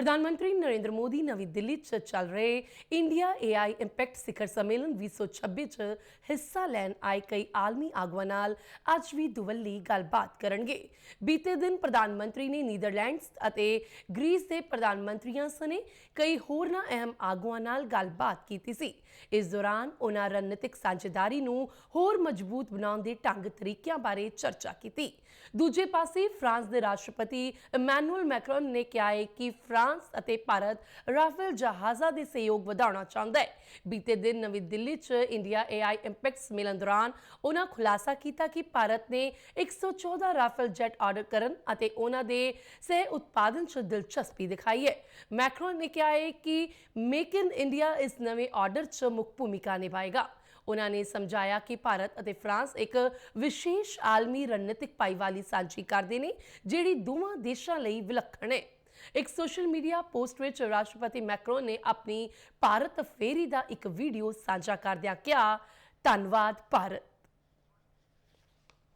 ਪ੍ਰਧਾਨ ਮੰਤਰੀ ਨਰਿੰਦਰ ਮੋਦੀ ਨਵੀਂ ਦਿੱਲੀ 'ਚ ਚੱਲ ਰਹੇ ਇੰਡੀਆ AI ਇੰਪੈਕਟ ਸਿਖਰ ਸੰਮੇਲਨ 2026 'ਚ ਹਿੱਸਾ ਲੈਣ ਆਏ ਕਈ ਆਲਮੀ ਆਗੂਆਂ ਨਾਲ ਅੱਜ ਵੀ ਦੁਵੱਲੀ ਗੱਲਬਾਤ ਕਰਨਗੇ। ਬੀਤੇ ਦਿਨ ਪ੍ਰਧਾਨ ਮੰਤਰੀ ਨੇ ਨੀਦਰਲੈਂਡਸ ਅਤੇ ਗ੍ਰੀਸ ਦੇ ਪ੍ਰਧਾਨ ਮੰਤਰੀਆਂ ਸਣੇ ਕਈ ਹੋਰਨਾਂ ਅਹਿਮ ਆਗੂਆਂ ਨਾਲ ਗੱਲਬਾਤ ਕੀਤੀ ਸੀ। ਇਸ ਦੌਰਾਨ ਉਹਨਾਂ ਰਣਨੀਤਿਕ ਸਾਂਝੇਦਾਰੀ ਨੂੰ ਹੋਰ ਮਜ਼ਬੂਤ ਬਣਾਉਣ ਦੇ ਢੰਗ ਤਰੀਕਿਆਂ ਬਾਰੇ ਚਰਚਾ ਕੀਤੀ। ਦੂਜੇ ਪਾਸੇ ਫਰਾਂਸ ਦੇ ਰਾਸ਼ਟਰਪਤੀ ਇਮੈਨੂਅਲ ਮੈਕਰੋਨ ਨੇ ਕਿਹਾ ਹੈ ਕਿ ਫਰਾਂਸ ਅਤੇ ਭਾਰਤ ਰਾਫੇਲ ਜਹਾਜ਼ਾਂ ਦੇ ਸਹਿਯੋਗ ਵਧਾਉਣਾ ਚਾਹੁੰਦਾ ਹੈ। ਬੀਤੇ ਦਿਨ ਨਵੀਂ ਦਿੱਲੀ 'ਚ ਇੰਡੀਆ AI ਇੰਪੈਕਟ ਸੰਮੇਲਨ ਦੌਰਾਨ ਉਹਨਾਂ ਖੁਲਾਸਾ ਕੀਤਾ ਕਿ ਭਾਰਤ ਨੇ 114 ਰਾਫੇਲ ਜੈਟ ਆਰਡਰ ਕਰਨ ਅਤੇ ਉਹਨਾਂ ਦੇ ਸਹਿ ਉਤਪਾਦਨ 'ਚ ਦਿਲਚਸਪੀ ਦਿਖਾਈ ਹੈ। ਮੈਕਰੋਨ ਨੇ ਕਿਹਾ ਹੈ ਕਿ ਮੇਕ ਇਨ ਇੰਡੀਆ ਇਸ ਨਵੇਂ ਆਰਡਰ 'ਚ ਮੁੱਖ ਭੂਮਿਕਾ ਨਿਭਾਏਗਾ। ਉਹਨਾਂ ਨੇ ਸਮਝਾਇਆ ਕਿ ਭਾਰਤ ਅਤੇ ਫਰਾਂਸ ਇੱਕ ਵਿਸ਼ੇਸ਼ ਆਲਮੀ ਰਣਨੀਤਿਕ ਪਾਈਵਾਲੀ ਸਾਂਝੀ ਕਰਦੇ ਨੇ, ਜਿਹੜੀ ਦੋਵਾਂ ਦੇਸ਼ਾਂ ਲਈ ਵਿਲੱਖਣ ਹੈ। ਇੱਕ ਸੋਸ਼ਲ ਮੀਡੀਆ ਪੋਸਟ ਵਿੱਚ ਰਾਸ਼ਟਰਪਤੀ ਮੈਕਰੋਨ ਨੇ ਆਪਣੀ ਭਾਰਤ ਫੇਰੀ ਦਾ ਇੱਕ ਵੀਡੀਓ ਸਾਂਝਾ ਕਰਦਿਆਂ ਕਿਹਾ, ਧੰਨਵਾਦ ਭਾਰਤ।